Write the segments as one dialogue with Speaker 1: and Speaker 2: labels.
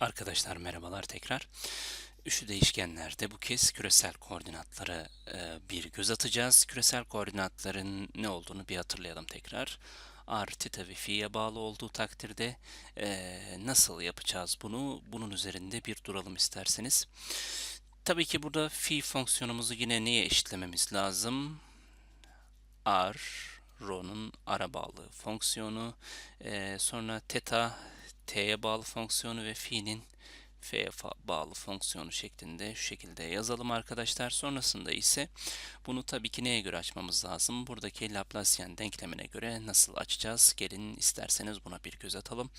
Speaker 1: Arkadaşlar merhabalar tekrar. Üçlü değişkenlerde bu kez küresel koordinatlara e, bir göz atacağız. Küresel koordinatların ne olduğunu bir hatırlayalım tekrar. R, teta ve fi'ye bağlı olduğu takdirde e, nasıl yapacağız bunu? Bunun üzerinde bir duralım isterseniz. Tabii ki burada fi fonksiyonumuzu yine neye eşitlememiz lazım? R, rho'nun ara bağlı fonksiyonu, e, sonra teta t'ye bağlı fonksiyonu ve fi'nin f'ye bağlı fonksiyonu şeklinde şu şekilde yazalım arkadaşlar. Sonrasında ise bunu tabii ki neye göre açmamız lazım? Buradaki Laplacian denklemine göre nasıl açacağız? Gelin isterseniz buna bir göz atalım.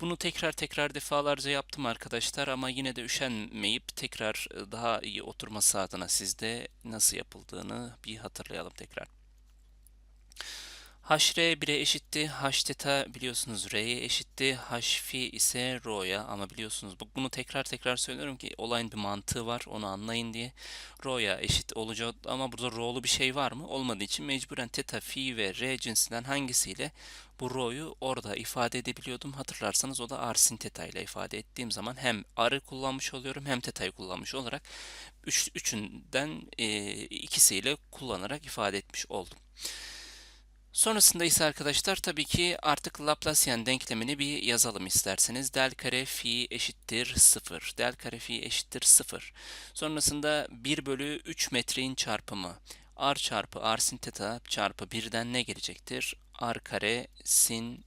Speaker 1: Bunu tekrar tekrar defalarca yaptım arkadaşlar ama yine de üşenmeyip tekrar daha iyi oturması adına sizde nasıl yapıldığını bir hatırlayalım tekrar. Hr 1'e eşitti. H teta biliyorsunuz R'ye eşitti. H fi ise Rho'ya ama biliyorsunuz bunu tekrar tekrar söylüyorum ki olayın bir mantığı var onu anlayın diye. Rho'ya eşit olacak ama burada Rho'lu bir şey var mı? Olmadığı için mecburen teta, fi ve R cinsinden hangisiyle bu Rho'yu orada ifade edebiliyordum. Hatırlarsanız o da R sin teta ile ifade ettiğim zaman hem R'ı kullanmış oluyorum hem teta'yı kullanmış olarak üç, üçünden e, ikisiyle kullanarak ifade etmiş oldum. Sonrasında ise arkadaşlar tabii ki artık Laplacian denklemini bir yazalım isterseniz. Del kare fi eşittir 0. Del kare fi eşittir 0. Sonrasında 1 bölü 3 metreğin çarpımı. R çarpı R sin teta çarpı 1'den ne gelecektir? R kare sin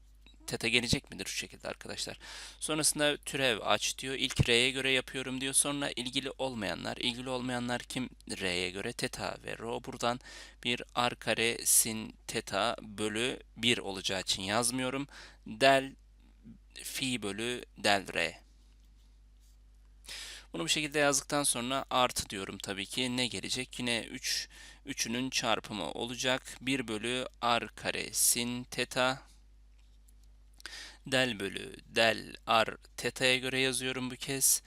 Speaker 1: teta gelecek midir şu şekilde arkadaşlar. Sonrasında türev aç diyor. İlk r'ye göre yapıyorum diyor. Sonra ilgili olmayanlar. ilgili olmayanlar kim? r'ye göre teta ve rho. Buradan bir r kare sin teta bölü 1 olacağı için yazmıyorum. Del fi bölü del r. Bunu bu şekilde yazdıktan sonra artı diyorum tabii ki. Ne gelecek? Yine 3 3'ünün çarpımı olacak. 1 bölü r kare sin teta del bölü del r teta'ya göre yazıyorum bu kez.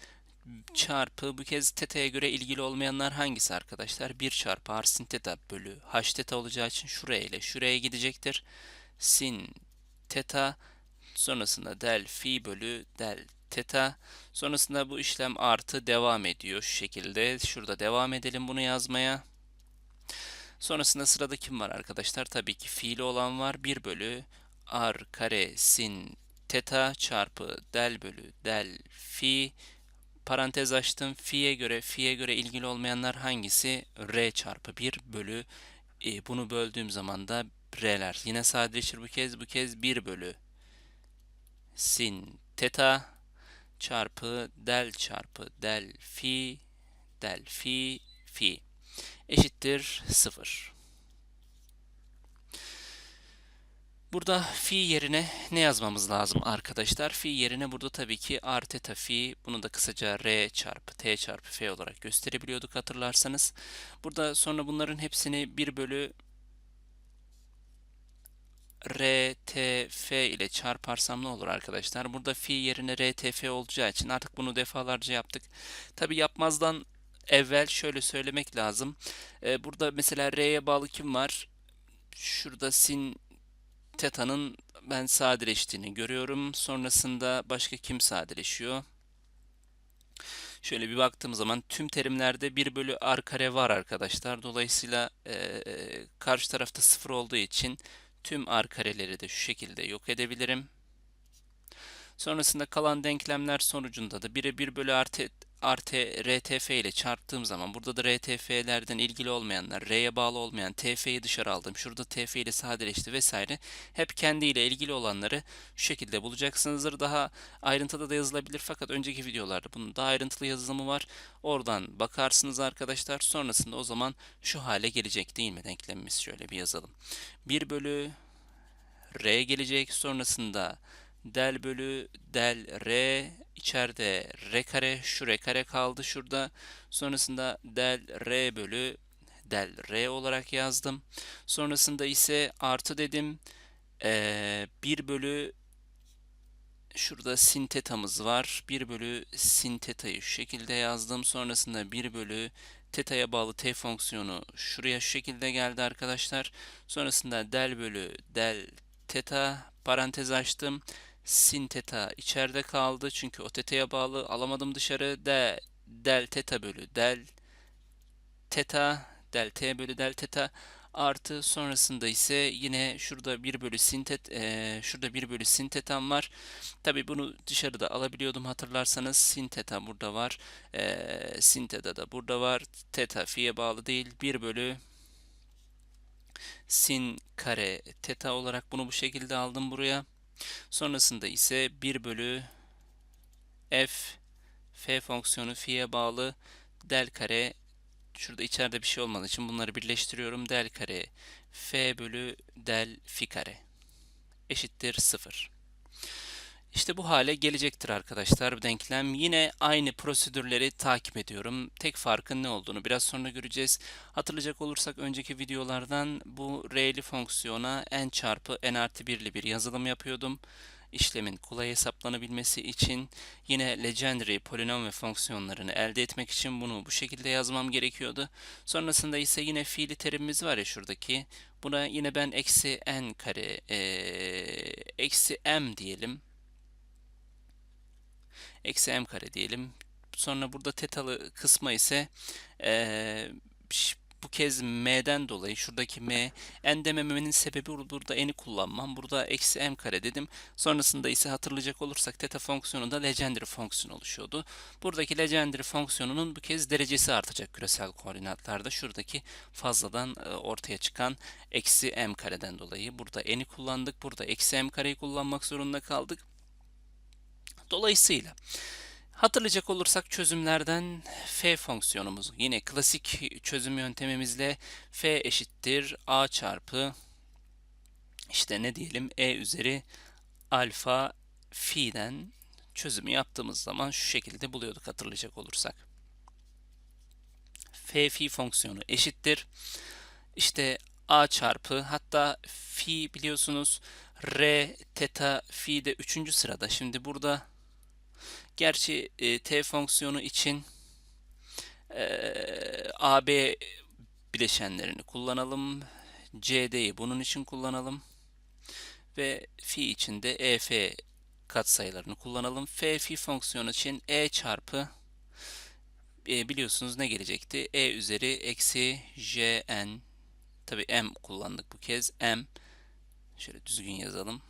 Speaker 1: Çarpı bu kez teta'ya göre ilgili olmayanlar hangisi arkadaşlar? 1 çarpı r sin teta bölü h teta olacağı için şuraya ile şuraya gidecektir. Sin teta sonrasında del fi bölü del teta sonrasında bu işlem artı devam ediyor şu şekilde. Şurada devam edelim bunu yazmaya. Sonrasında sırada kim var arkadaşlar? Tabii ki fiili olan var. 1 bölü r kare sin teta çarpı del bölü del fi parantez açtım. Fi'ye göre fi'ye göre ilgili olmayanlar hangisi? R çarpı 1 bölü e, bunu böldüğüm zaman da R'ler. Yine sadeleşir bu kez. Bu kez 1 bölü sin teta çarpı del çarpı del fi del fi fi eşittir 0. Burada fi yerine ne yazmamız lazım arkadaşlar? Fi yerine burada tabii ki r teta fi bunu da kısaca r çarpı t çarpı f olarak gösterebiliyorduk hatırlarsanız. Burada sonra bunların hepsini 1 bölü r t f ile çarparsam ne olur arkadaşlar? Burada fi yerine r t f olacağı için artık bunu defalarca yaptık. Tabi yapmazdan evvel şöyle söylemek lazım. Ee, burada mesela r'ye bağlı kim var? Şurada sin teta'nın ben sadeleştiğini görüyorum. Sonrasında başka kim sadeleşiyor? Şöyle bir baktığım zaman tüm terimlerde 1 bölü r kare var arkadaşlar. Dolayısıyla e, karşı tarafta 0 olduğu için tüm r kareleri de şu şekilde yok edebilirim. Sonrasında kalan denklemler sonucunda da 1'e 1 bölü artı artı RTF ile çarptığım zaman burada da RTF'lerden ilgili olmayanlar, R'ye bağlı olmayan TF'yi dışarı aldım. Şurada TF ile sadeleşti vesaire. Hep kendiyle ilgili olanları şu şekilde bulacaksınızdır. Daha ayrıntıda da yazılabilir fakat önceki videolarda bunun daha ayrıntılı yazılımı var. Oradan bakarsınız arkadaşlar. Sonrasında o zaman şu hale gelecek değil mi denklemimiz? Şöyle bir yazalım. 1 bölü R gelecek. Sonrasında del bölü del r içeride r kare şu r kare kaldı şurada. Sonrasında del r bölü del r olarak yazdım. Sonrasında ise artı dedim. Ee, 1 bölü şurada sin tetamız var. 1 bölü sin teta'yı şu şekilde yazdım. Sonrasında 1 bölü teta'ya bağlı t fonksiyonu şuraya şu şekilde geldi arkadaşlar. Sonrasında del bölü del teta parantez açtım sin teta içeride kaldı çünkü o teta'ya bağlı alamadım dışarı de del teta bölü del teta del t bölü del teta artı sonrasında ise yine şurada 1 bölü sin tet eee, şurada 1 bölü sin tetam var. Tabi bunu dışarıda alabiliyordum hatırlarsanız sin teta burada var. Eee sin teta da burada var. Teta fi'ye bağlı değil. 1 bölü sin kare teta olarak bunu bu şekilde aldım buraya. Sonrasında ise 1 bölü f f fonksiyonu fi'ye bağlı del kare şurada içeride bir şey olmadığı için bunları birleştiriyorum. Del kare f bölü del fi kare eşittir 0. İşte bu hale gelecektir arkadaşlar denklem. Yine aynı prosedürleri takip ediyorum. Tek farkın ne olduğunu biraz sonra göreceğiz. Hatırlayacak olursak önceki videolardan bu r'li fonksiyona n çarpı n artı 1'li bir yazılım yapıyordum. İşlemin kolay hesaplanabilmesi için yine legendary polinom ve fonksiyonlarını elde etmek için bunu bu şekilde yazmam gerekiyordu. Sonrasında ise yine fiili terimimiz var ya şuradaki. Buna yine ben eksi n kare eee, eksi m diyelim eksi m kare diyelim. Sonra burada tetalı kısma ise eee, bu kez m'den dolayı şuradaki m n demememin sebebi burada n'i kullanmam. Burada eksi m kare dedim. Sonrasında ise hatırlayacak olursak teta fonksiyonunda legendary fonksiyon oluşuyordu. Buradaki legendary fonksiyonunun bu kez derecesi artacak küresel koordinatlarda. Şuradaki fazladan e, ortaya çıkan eksi m kareden dolayı. Burada n'i kullandık. Burada eksi m kareyi kullanmak zorunda kaldık. Dolayısıyla hatırlayacak olursak çözümlerden f fonksiyonumuz yine klasik çözüm yöntemimizle f eşittir a çarpı işte ne diyelim e üzeri alfa fi'den çözümü yaptığımız zaman şu şekilde buluyorduk hatırlayacak olursak. f fi fonksiyonu eşittir. İşte a çarpı hatta fi biliyorsunuz r teta fi de 3. sırada. Şimdi burada Gerçi e, t fonksiyonu için e, AB bileşenlerini kullanalım. CD'yi bunun için kullanalım. Ve fi için de EF katsayılarını kullanalım. F fi fonksiyonu için E çarpı e, biliyorsunuz ne gelecekti? E üzeri eksi Jn tabi M kullandık bu kez. M şöyle düzgün yazalım.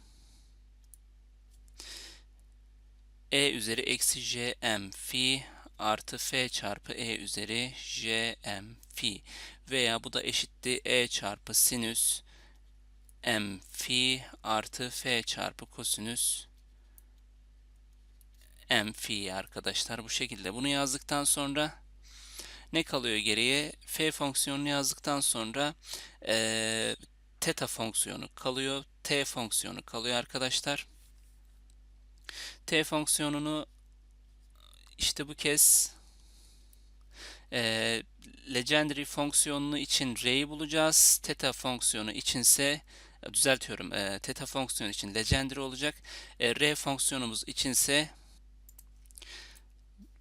Speaker 1: E üzeri eksi jm fi artı f çarpı e üzeri jm fi veya bu da eşitti e çarpı sinüs m fi artı f çarpı kosinüs m fi arkadaşlar bu şekilde. Bunu yazdıktan sonra ne kalıyor geriye? F fonksiyonunu yazdıktan sonra e, teta fonksiyonu kalıyor. T fonksiyonu kalıyor arkadaşlar t fonksiyonunu işte bu kez e, legendary fonksiyonunu için r'yi bulacağız. Theta fonksiyonu içinse düzeltiyorum. E, theta fonksiyonu için legendary olacak. E, r fonksiyonumuz içinse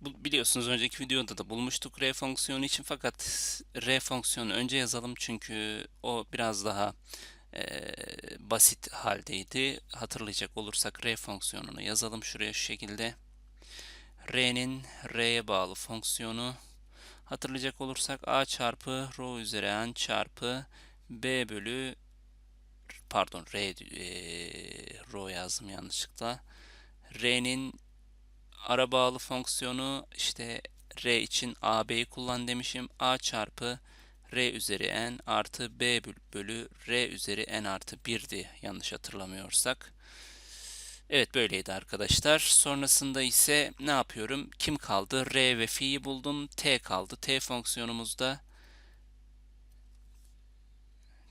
Speaker 1: biliyorsunuz önceki videoda da bulmuştuk r fonksiyonu için fakat r fonksiyonu önce yazalım çünkü o biraz daha e, basit haldeydi. Hatırlayacak olursak r fonksiyonunu yazalım şuraya şu şekilde. r'nin r'ye bağlı fonksiyonu hatırlayacak olursak a çarpı rho üzeri n çarpı b bölü pardon r e, rho yazdım yanlışlıkla. r'nin ara bağlı fonksiyonu işte r için ab'yi kullan demişim. a çarpı r üzeri n artı b bölü r üzeri n artı 1'di yanlış hatırlamıyorsak. Evet böyleydi arkadaşlar. Sonrasında ise ne yapıyorum? Kim kaldı? R ve fi'yi buldum. T kaldı. T fonksiyonumuzda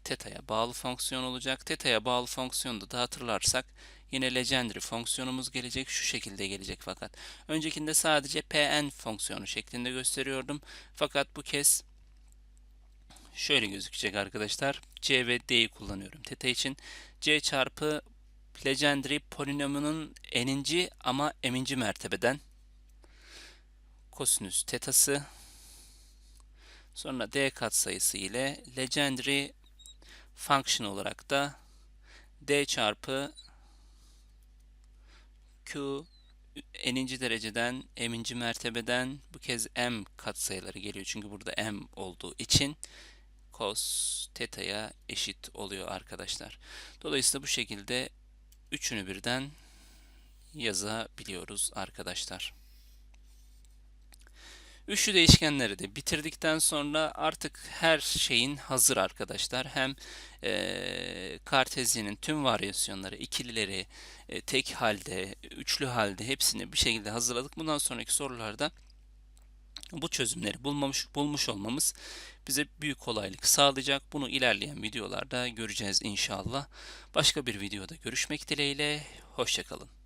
Speaker 1: teta'ya bağlı fonksiyon olacak. Teta'ya bağlı fonksiyonda da hatırlarsak yine legendary fonksiyonumuz gelecek. Şu şekilde gelecek fakat. Öncekinde sadece pn fonksiyonu şeklinde gösteriyordum. Fakat bu kez şöyle gözükecek arkadaşlar. C ve D'yi kullanıyorum teta için. C çarpı legendary polinomunun n'inci ama m'inci mertebeden kosinüs tetası sonra D katsayısı ile legendary function olarak da D çarpı Q n'inci dereceden m'inci mertebeden bu kez m katsayıları geliyor. Çünkü burada m olduğu için cos teta'ya eşit oluyor arkadaşlar. Dolayısıyla bu şekilde üçünü birden yazabiliyoruz arkadaşlar. Üçlü değişkenleri de bitirdikten sonra artık her şeyin hazır arkadaşlar. Hem e, Kartezyen'in tüm varyasyonları, ikilileri, e, tek halde, üçlü halde hepsini bir şekilde hazırladık. Bundan sonraki sorularda bu çözümleri bulmamış, bulmuş olmamız bize büyük kolaylık sağlayacak. Bunu ilerleyen videolarda göreceğiz inşallah. Başka bir videoda görüşmek dileğiyle. Hoşçakalın.